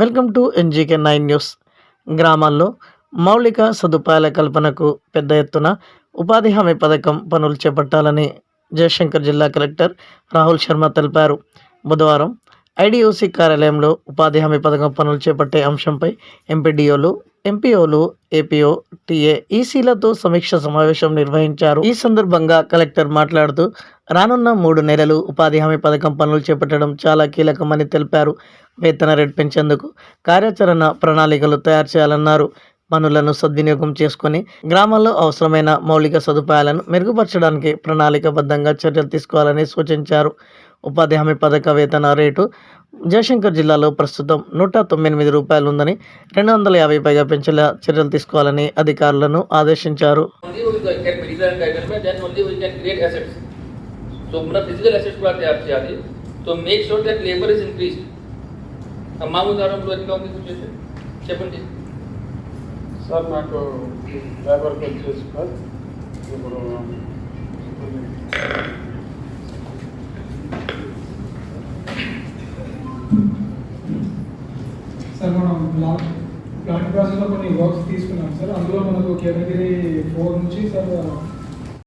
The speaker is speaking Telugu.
Welcome to NGK nine news. గ్రామాల్లో మౌలిక సదుపాయాల కల్పనకు పెద్ద ఎత్తున ఉపాధి హామీ పథకం పనులు చేపట్టాలని జయశంకర్ జిల్లా కలెక్టర్ రాహుల్ శర్మ తెలిపారు. బుధవారం ఐడిఓసి కార్యాలయంలో ఉపాధి హామీ పథకం పనులు చేపట్టే అంశంపై ఎంపీడీఓలు ఎంపీఓలు ఏపీఓ టీఏ ఈసీలతో సమీక్ష సమావేశం నిర్వహించారు. ఈ సందర్భంగా కలెక్టర్ మాట్లాడుతూ రానున్న మూడు నెలలు ఉపాధి హామీ పథకం పనులు చేపట్టడం చాలా కీలకమని తెలిపారు. వేతన రేటు పెంచేందుకు కార్యాచరణ ప్రణాళికలు తయారు చేయాలన్నారు. పనులను సద్వినియోగం చేసుకొని గ్రామాల్లో అవసరమైన మౌలిక సదుపాయాలను మెరుగుపరచడానికి ప్రణాళికబద్ధంగా చర్యలు తీసుకోవాలని సూచించారు. ఉపాధి హామీ పథక వేతన రేటు జయశంకర్ జిల్లాలో ప్రస్తుతం నూట తొమ్మిది రూపాయలు ఉందని రెండు వందల యాభై పైగా పెంచేలా చర్యలు తీసుకోవాలని అధికారులను ఆదేశించారు. చెప్పండి. సార్ నాకు ఇప్పుడు సార్ మనం ప్లాన్ ప్రాసెస్లో కొన్ని వర్క్స్ తీసుకున్నాం సార్. అందులో మనకు కేటగిరీ ఫోర్ నుంచి సార్